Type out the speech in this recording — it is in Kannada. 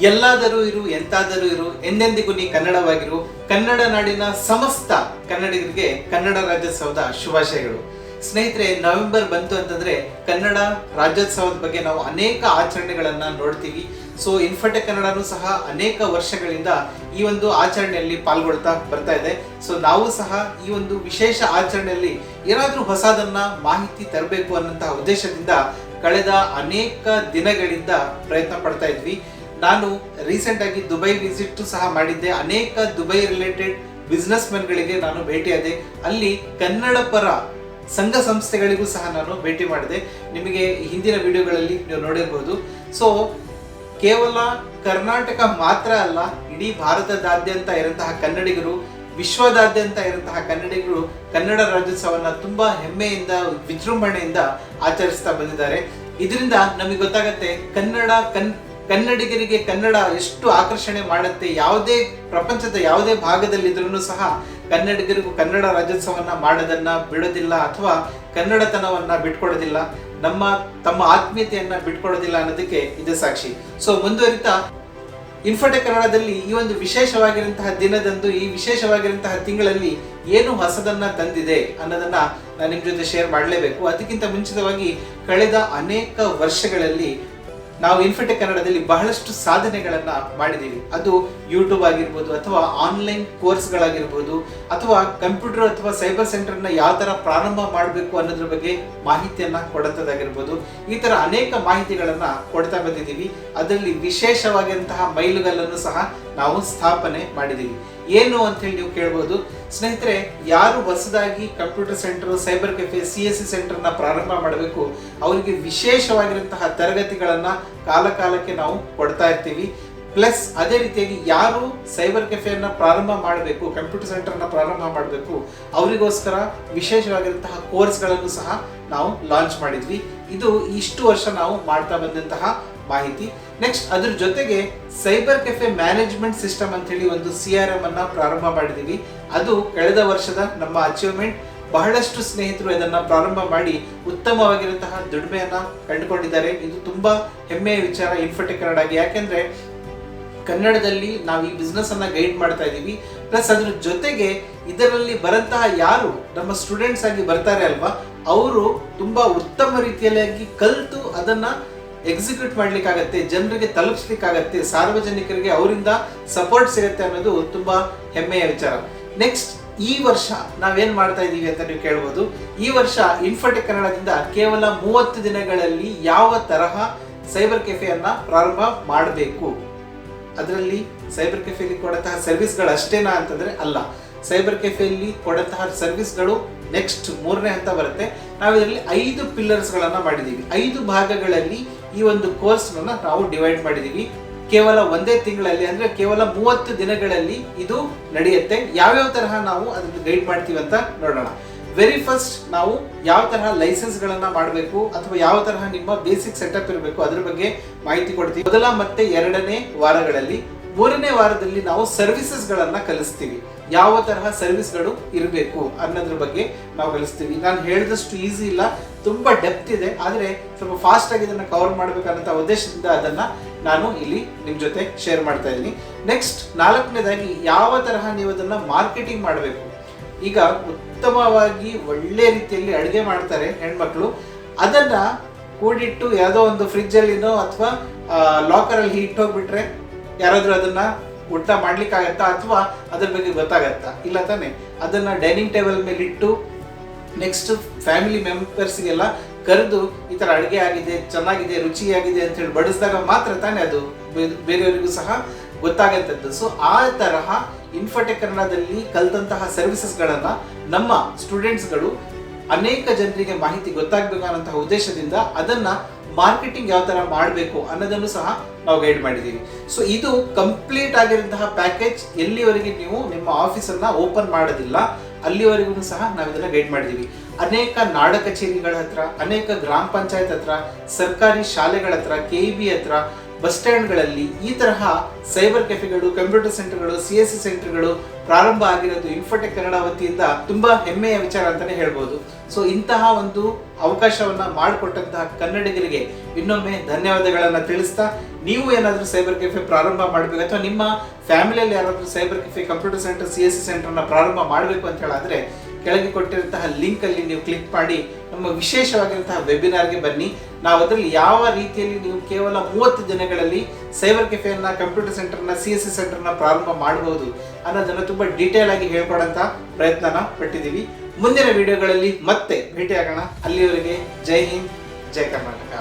ಎಲ್ಲಾದರೂ ಇರು, ಎಂತಾದರೂ ಇರು, ಎಂದೆಂದಿಗೂ ನೀ ಕನ್ನಡವಾಗಿರು. ಕನ್ನಡ ನಾಡಿನ ಸಮಸ್ತ ಕನ್ನಡಿಗರಿಗೆ ಕನ್ನಡ ರಾಜ್ಯೋತ್ಸವದ ಶುಭಾಶಯಗಳು. ಸ್ನೇಹಿತರೆ, ನವೆಂಬರ್ ಬಂತು ಅಂತಂದ್ರೆ ಕನ್ನಡ ರಾಜ್ಯೋತ್ಸವದ ಬಗ್ಗೆ ನಾವು ಅನೇಕ ಆಚರಣೆಗಳನ್ನ ನೋಡ್ತೀವಿ. ಸೊ ಇನ್ಫಟೆ ಕನ್ನಡನು ಸಹ ಅನೇಕ ವರ್ಷಗಳಿಂದ ಈ ಒಂದು ಆಚರಣೆಯಲ್ಲಿ ಪಾಲ್ಗೊಳ್ತಾ ಬರ್ತಾ ಇದೆ. ಸೊ, ನಾವು ಸಹ ಈ ಒಂದು ವಿಶೇಷ ಆಚರಣೆಯಲ್ಲಿ ಏನಾದರೂ ಹೊಸದನ್ನ ಮಾಹಿತಿ ತರಬೇಕು ಅನ್ನೋಂತಹ ಉದ್ದೇಶದಿಂದ ಕಳೆದ ಅನೇಕ ದಿನಗಳಿಂದ ಪ್ರಯತ್ನ ಪಡ್ತಾ ಇದ್ವಿ. ನಾನು ರೀಸೆಂಟ್ ಆಗಿ ದುಬೈ ವಿಸಿಟ್ ಸಹ ಮಾಡಿದ್ದೆ. ಅನೇಕ ದುಬೈ ರಿಲೇಟೆಡ್ ಬಿಸ್ನೆಸ್ ಗಳಿಗೆ ನಾನು ಭೇಟಿಯಾದೆ ಅಲ್ಲಿ ಕನ್ನಡ ಪರ ಸಂಘ ಸಂಸ್ಥೆಗಳಿಗೂ ಸಹ ನಾನು ಭೇಟಿ ಮಾಡಿದೆ. ನಿಮಗೆ ಹಿಂದಿನ ವಿಡಿಯೋಗಳಲ್ಲಿ ನೀವು ನೋಡಿರ್ಬೋದು. ಸೊ ಕೇವಲ ಕರ್ನಾಟಕ ಮಾತ್ರ ಅಲ್ಲ, ಇಡೀ ಭಾರತದಾದ್ಯಂತ ಇರಂತಹ ಕನ್ನಡಿಗರು, ವಿಶ್ವದಾದ್ಯಂತ ಇರಂತಹ ಕನ್ನಡಿಗರು ಕನ್ನಡ ರಾಜ್ಯೋತ್ಸವನ ತುಂಬಾ ಹೆಮ್ಮೆಯಿಂದ, ವಿಜೃಂಭಣೆಯಿಂದ ಆಚರಿಸ್ತಾ ಬಂದಿದ್ದಾರೆ. ಇದರಿಂದ ನಮಗೆ ಗೊತ್ತಾಗತ್ತೆ ಕನ್ನಡ ಕನ್ ಕನ್ನಡಿಗರಿಗೆ ಕನ್ನಡ ಎಷ್ಟು ಆಕರ್ಷಣೆ ಮಾಡುತ್ತೆ, ಯಾವುದೇ ಪ್ರಪಂಚದ ಯಾವುದೇ ಭಾಗದಲ್ಲಿದ್ರೂ ಸಹ ಕನ್ನಡಿಗರಿಗೂ ಕನ್ನಡ ರಾಜ್ಯೋತ್ಸವವನ್ನು ಮಾಡೋದನ್ನ ಬಿಡೋದಿಲ್ಲ ಅಥವಾ ಕನ್ನಡತನವನ್ನ ಬಿಟ್ಕೊಡೋದಿಲ್ಲ, ನಮ್ಮ ತಮ್ಮ ಆತ್ಮೀಯತೆಯನ್ನ ಬಿಟ್ಕೊಡೋದಿಲ್ಲ ಅನ್ನೋದಕ್ಕೆ ಇದು ಸಾಕ್ಷಿ. ಸೊ ಮುಂದುವರಿತ ಇನ್ಫೋಟೆಕ್ ಕನ್ನಡದಲ್ಲಿ ಈ ಒಂದು ವಿಶೇಷವಾಗಿರುವಂತಹ ದಿನದಂದು, ಈ ವಿಶೇಷವಾಗಿರುವಂತಹ ತಿಂಗಳಲ್ಲಿ ಏನು ಹೊಸದನ್ನ ತಂದಿದೆ ಅನ್ನೋದನ್ನ ನಾನು ನಿಮ್ ಜೊತೆ ಶೇರ್ ಮಾಡಲೇಬೇಕು. ಅದಕ್ಕಿಂತ ಮುಂಚಿತವಾಗಿ ಕಳೆದ ಅನೇಕ ವರ್ಷಗಳಲ್ಲಿ ನಾವು ಇನ್ಫಿಟೆ ಕನ್ನಡದಲ್ಲಿ ಬಹಳಷ್ಟು ಸಾಧನೆಗಳನ್ನು ಮಾಡಿದ್ದೀವಿ ಅದು ಯೂಟ್ಯೂಬ್ ಆಗಿರ್ಬೋದು ಅಥವಾ ಆನ್ಲೈನ್ ಕೋರ್ಸ್ಗಳಾಗಿರ್ಬೋದು ಅಥವಾ ಕಂಪ್ಯೂಟರ್ ಅಥವಾ ಸೈಬರ್ ಸೆಂಟರ್ನ ಯಾವ ಥರ ಪ್ರಾರಂಭ ಮಾಡಬೇಕು ಅನ್ನೋದ್ರ ಬಗ್ಗೆ ಮಾಹಿತಿಯನ್ನು ಕೊಡುತ್ತದಾಗಿರ್ಬೋದು ಈ ಥರ ಅನೇಕ ಮಾಹಿತಿಗಳನ್ನು ಕೊಡ್ತಾ ಬಂದಿದ್ದೀವಿ. ಅದರಲ್ಲಿ ವಿಶೇಷವಾಗಿರುವಂತಹ ಮೈಲುಗಲ್ಲನ್ನು ಸಹ ನಾವು ಸ್ಥಾಪನೆ ಮಾಡಿದ್ದೀವಿ. ಏನು ಅಂತ ಹೇಳಿ ನೀವು ಕೇಳ್ಬೋದು? ಸ್ನೇಹಿತರೆ, ಯಾರು ಹೊಸದಾಗಿ computer centre cyber cafe C S C ಸೆಂಟರ್ನ ಪ್ರಾರಂಭ ಮಾಡಬೇಕು? ಅವರಿಗೆ ವಿಶೇಷವಾಗಿರುವಂತಹ ತರಗತಿಗಳನ್ನ ಕಾಲ ಕಾಲಕ್ಕೆ ನಾವು ಕೊಡ್ತಾ ಇರ್ತೀವಿ. ಪ್ಲಸ್ ಅದೇ ರೀತಿಯಾಗಿ ಯಾರು ಸೈಬರ್ ಕೆಫೆಯನ್ನ ಪ್ರಾರಂಭ ಮಾಡಬೇಕು ಕಂಪ್ಯೂಟರ್ ಸೆಂಟರ್ನ ಪ್ರಾರಂಭ ಮಾಡಬೇಕು, ಅವರಿಗೋಸ್ಕರ ವಿಶೇಷವಾಗಿರುವಂತಹ ಕೋರ್ಸ್ಗಳನ್ನು ಸಹ ನಾವು ಲಾಂಚ್ ಮಾಡಿದ್ವಿ. ಇದು ಇಷ್ಟು ವರ್ಷ ನಾವು ಮಾಡ್ತಾ ಬಂದಂತಹ ಮಾಹಿತಿ. ನೆಕ್ಸ್ಟ್ ಅದ್ರ ಜೊತೆಗೆ ಸೈಬರ್ ಕೆಫೆ ಮ್ಯಾನೇಜ್ಮೆಂಟ್ ಸಿಸ್ಟಮ್ ಅಂತ ಹೇಳಿ ಒಂದು ಸಿ ಆರ್ ಎಂ ಅನ್ನ ಪ್ರಾರಂಭ ಮಾಡಿದೀವಿ. ಅದು ಕಳೆದ ವರ್ಷದ ನಮ್ಮ ಅಚೀವ್ಮೆಂಟ್ ಬಹಳಷ್ಟು ಸ್ನೇಹಿತರು ಇದನ್ನ ಪ್ರಾರಂಭ ಮಾಡಿ ಉತ್ತಮವಾಗಿರುವಂತಹ ದುಡಿಮೆಯನ್ನ ಕಂಡುಕೊಂಡಿದ್ದಾರೆ. ಇದು ತುಂಬಾ ಹೆಮ್ಮೆಯ ವಿಚಾರ ಇನ್ಫೋಟೆಕ್ ಕನ್ನಡಾಗಿ ಯಾಕೆಂದ್ರೆ ಕನ್ನಡದಲ್ಲಿ ನಾವು ಈ ಬಿಸ್ನೆಸ್ ಅನ್ನ ಗೈಡ್ ಮಾಡ್ತಾ ಇದ್ದೀವಿ ಪ್ಲಸ್ ಅದ್ರ ಜೊತೆಗೆ ಇದರಲ್ಲಿ ಬರಂತಹ ಯಾರು ನಮ್ಮ ಸ್ಟೂಡೆಂಟ್ಸ್ ಆಗಿ ಬರ್ತಾರೆ ಅಲ್ವಾ? ಅವರು ತುಂಬಾ ಉತ್ತಮ ರೀತಿಯಲ್ಲಿ ಕಲಿತು ಅದನ್ನ ಎಕ್ಸಿಕ್ಯೂಟ್ ಮಾಡ್ಲಿಕ್ಕಾಗತ್ತೆ, ಜನರಿಗೆ ತಲುಪಿಸ್ಲಿಕ್ಕಾಗತ್ತೆ, ಸಾರ್ವಜನಿಕರಿಗೆ ಅವರಿಂದ ಸಪೋರ್ಟ್ ಸಿಗುತ್ತೆ ಅನ್ನೋದು ತುಂಬಾ ಹೆಮ್ಮೆಯ ವಿಚಾರ. ನೆಕ್ಸ್ಟ್ ಈ ವರ್ಷ ನಾವೇನ್ ಮಾಡ್ತಾ ಇದ್ದೀವಿ ಅಂತ ನೀವು ಕೇಳ್ಬೋದು. ಈ ವರ್ಷ ಇನ್ಫೋಟೆಕ್ ಕನ್ನಡದಿಂದ ಕೇವಲ ಮೂವತ್ತು ದಿನಗಳಲ್ಲಿ ಯಾವ ತರಹ ಸೈಬರ್ ಕೆಫೆಯನ್ನು ಪ್ರಾರಂಭ ಮಾಡಬೇಕು? ಅದರಲ್ಲಿ ಸೈಬರ್ ಕೆಫೆಲಿ ಕೊಡಂತಹ ಸರ್ವಿಸ್ಗಳು ಅಷ್ಟೇನಾ ಅಂತಂದ್ರೆ ಅಲ್ಲ. ಸೈಬರ್ ಕೆಫೆಯಲ್ಲಿ ಕೊಡಂತಹ ಸರ್ವಿಸ್ಗಳು ನೆಕ್ಸ್ಟ್ ಮೂರನೇ ಹಂತ ಬರುತ್ತೆ. ನಾವು ಇದರಲ್ಲಿ ಐದು ಪಿಲ್ಲರ್ಸ್ ಮಾಡಿದ್ದೀವಿ ಐದು ಭಾಗಗಳಲ್ಲಿ ಈ ಒಂದು ಕೋರ್ಸ್ ನಾವು ಡಿವೈಡ್ ಮಾಡಿದೀವಿ. ಕೇವಲ ಒಂದೇ ತಿಂಗಳಲ್ಲಿ ಅಂದ್ರೆ ಕೇವಲ ಮೂವತ್ತು ದಿನಗಳಲ್ಲಿ ಇದು ನಡೆಯುತ್ತೆ. ಯಾವ್ಯಾವ ತರಹ ನಾವು ಅದನ್ನು ಗೈಡ್ ಮಾಡ್ತೀವಿ ಅಂತ ನೋಡೋಣ. ವೆರಿ ಫಸ್ಟ್ ನಾವು ಯಾವ ತರಹ ಲೈಸೆನ್ಸ್ ಗಳನ್ನ ಮಾಡಬೇಕು ಅಥವಾ ಯಾವ ತರಹ ನಿಮ್ಮ ಬೇಸಿಕ್ ಸೆಟಪ್ ಇರಬೇಕು ಅದ್ರ ಬಗ್ಗೆ ಮಾಹಿತಿ ಕೊಡ್ತೀವಿ. ಮೊದಲ ಮತ್ತೆ ಎರಡನೇ ವಾರಗಳಲ್ಲಿ ಮೂರನೇ ವಾರದಲ್ಲಿ ನಾವು ಸರ್ವಿಸಸ್ ಗಳನ್ನ ಕಲಿಸ್ತೀವಿ. ಯಾವ ತರಹ ಸರ್ವಿಸ್ಗಳು ಇರಬೇಕು ಅನ್ನೋದ್ರ ಬಗ್ಗೆ ನಾವು ಕಲಿಸ್ತೀವಿ. ನಾನು ಹೇಳಿದಷ್ಟು ಈಸಿ ಇಲ್ಲ, ತುಂಬಾ ಡೆಪ್ತ್ ಇದೆ, ಆದ್ರೆ ಸ್ವಲ್ಪ ಫಾಸ್ಟ್ ಆಗಿ ಇದನ್ನ ಕವರ್ ಮಾಡಬೇಕನ್ನೋ ಉದ್ದೇಶದಿಂದ ಅದನ್ನ ನಾನು ಇಲ್ಲಿ ನಿಮ್ ಜೊತೆ ಶೇರ್ ಮಾಡ್ತಾ ಇದ್ದೀನಿ. ನೆಕ್ಸ್ಟ್ ನಾಲ್ಕನೇದಾಗಿ ಯಾವ ತರಹ ನೀವು ಅದನ್ನ ಮಾರ್ಕೆಟಿಂಗ್ ಮಾಡಬೇಕು? ಈಗ ಉತ್ತಮವಾಗಿ ಒಳ್ಳೆ ರೀತಿಯಲ್ಲಿ ಅಡುಗೆ ಮಾಡ್ತಾರೆ ಹೆಣ್ಮಕ್ಳು. ಅದನ್ನ ಕೂಡಿಟ್ಟು ಯಾವುದೋ ಒಂದು ಫ್ರಿಜ್ ಅಲ್ಲಿನೋ ಅಥವಾ ಲಾಕರ್ ಅಲ್ಲಿ ಇಟ್ಟೋಗ್ಬಿಟ್ರೆ ಯಾರಾದ್ರೂ ಅದನ್ನ ಊಟ ಮಾಡ್ಲಿಕ್ಕಾಗತ್ತಾ ಅಥವಾ ಅದ್ರ ಬಗ್ಗೆ ಗೊತ್ತಾಗತ್ತಾ? ಇಲ್ಲ ತಾನೆ? ಅದನ್ನ ಡೈನಿಂಗ್ ಟೇಬಲ್ ಮೇಲೆ ಇಟ್ಟು ನೆಕ್ಸ್ಟ್ ಫ್ಯಾಮಿಲಿ ಮೆಂಬರ್ಸ್ಗೆಲ್ಲ ಕರೆದು ಈ ಥರ ಅಡುಗೆ ಆಗಿದೆ, ಚೆನ್ನಾಗಿದೆ, ರುಚಿಯಾಗಿದೆ ಅಂತ ಹೇಳಿ ಬಡಿಸಿದಾಗ ಮಾತ್ರ ತಾನೇ ಅದು ಬೇರೆಯವರಿಗೂ ಸಹ ಗೊತ್ತಾಗತ್ತದ್ದು ಸೊ ಆ ತರಹ ಇನ್ಫೋಟೆಕ್ ಕನ್ನಡದಲ್ಲಿ ಕಲ್ತಂತಹ ಸರ್ವಿಸಸ್ಗಳನ್ನ ನಮ್ಮ ಸ್ಟೂಡೆಂಟ್ಸ್ಗಳು ಅನೇಕ ಜನರಿಗೆ ಮಾಹಿತಿ ಗೊತ್ತಾಗಬೇಕು ಅನ್ನೋಂತಹ ಉದ್ದೇಶದಿಂದ ಅದನ್ನ ಮಾರ್ಕೆಟಿಂಗ್ ಯಾವ ತರ ಮಾಡಬೇಕು ಅನ್ನೋದನ್ನು ಸಹ ನಾವು ಗೈಡ್ ಮಾಡಿದ್ದೀವಿ. ಸೊ ಇದು ಕಂಪ್ಲೀಟ್ ಆಗಿರುವಂತಹ ಪ್ಯಾಕೇಜ್ ಎಲ್ಲಿವರೆಗೆ ನೀವು ನಿಮ್ಮ ಆಫೀಸನ್ನು ಓಪನ್ ಮಾಡೋದಿಲ್ಲ, ಅಲ್ಲಿವರೆಗೂ ಸಹ ನಾವು ಇದನ್ನ ಗೈಡ್ ಮಾಡಿದ್ದೀವಿ. ಅನೇಕ ನಾಡ ಕಚೇರಿಗಳ ಹತ್ರ, ಅನೇಕ ಗ್ರಾಮ ಪಂಚಾಯತ್ ಹತ್ರ, ಸರ್ಕಾರಿ ಶಾಲೆಗಳ ಹತ್ರ ಕೆ ಬಿ ಹತ್ರ ಬಸ್ ಸ್ಟ್ಯಾಂಡ್ಗಳಲ್ಲಿ ಈ ತರಹ ಸೈಬರ್ ಕೆಫೆಗಳು, ಕಂಪ್ಯೂಟರ್ ಸೆಂಟರ್ಗಳು, ಸಿ ಎಸ್ ಸಿ ಸೆಂಟರ್ಗಳು ಪ್ರಾರಂಭ ಆಗಿರೋದು ಇನ್ಫೋಟೆಕ್ ಕನ್ನಡ ವತಿಯಿಂದ ತುಂಬಾ ಹೆಮ್ಮೆಯ ವಿಚಾರ ಅಂತಾನೆ ಹೇಳ್ಬೋದು. ಸೊ ಇಂತಹ ಒಂದು ಅವಕಾಶವನ್ನ ಮಾಡಿಕೊಟ್ಟಂತಹ ಕನ್ನಡಿಗರಿಗೆ ಇನ್ನೊಮ್ಮೆ ಧನ್ಯವಾದಗಳನ್ನ ತಿಳಿಸ್ತಾ, ನೀವು ಏನಾದರೂ ಸೈಬರ್ ಕೆಫೆ ಪ್ರಾರಂಭ ಮಾಡಬೇಕು ಅಥವಾ ನಿಮ್ಮ ಫ್ಯಾಮಿಲಿಯಲ್ಲಿ ಯಾರಾದರೂ cyber cafe, computer centre, C S C ಸೆಂಟರ್ನ ಪ್ರಾರಂಭ ಮಾಡಬೇಕು ಅಂತ ಹೇಳಾದ್ರೆ ಕೆಳಗೆ ಕೊಟ್ಟಿರುವಂತಹ ಲಿಂಕ್ ಅಲ್ಲಿ ನೀವು ಕ್ಲಿಕ್ ಮಾಡಿ, ನಮ್ಮ ವಿಶೇಷವಾಗಿರುವಂತಹ ವೆಬಿನಾರ್ಗೆ ಬನ್ನಿ. ನಾವು ಅದರಲ್ಲಿ ಯಾವ ರೀತಿಯಲ್ಲಿ ನೀವು ಕೇವಲ ಮೂವತ್ತು ದಿನಗಳಲ್ಲಿ ಸೈಬರ್ ಕೆಫೆಯನ್ನ ಕಂಪ್ಯೂಟರ್ ಸೆಂಟರ್ನ ಸಿ ಎಸ್ ಸಿ ಸೆಂಟರ್ನ ಪ್ರಾರಂಭ ಮಾಡಬಹುದು ಅನ್ನೋದನ್ನು ತುಂಬಾ ಡೀಟೇಲ್ ಆಗಿ ಹೇಳ್ಕೊಡಂತ ಪ್ರಯತ್ನನ ಪಟ್ಟಿದ್ದೀವಿ. ಮುಂದಿನ ವಿಡಿಯೋಗಳಲ್ಲಿ ಮತ್ತೆ ಭೇಟಿಯಾಗೋಣ. ಅಲ್ಲಿವರೆಗೆ ಜೈ ಹಿಂದ್, ಜೈ ಕರ್ನಾಟಕ.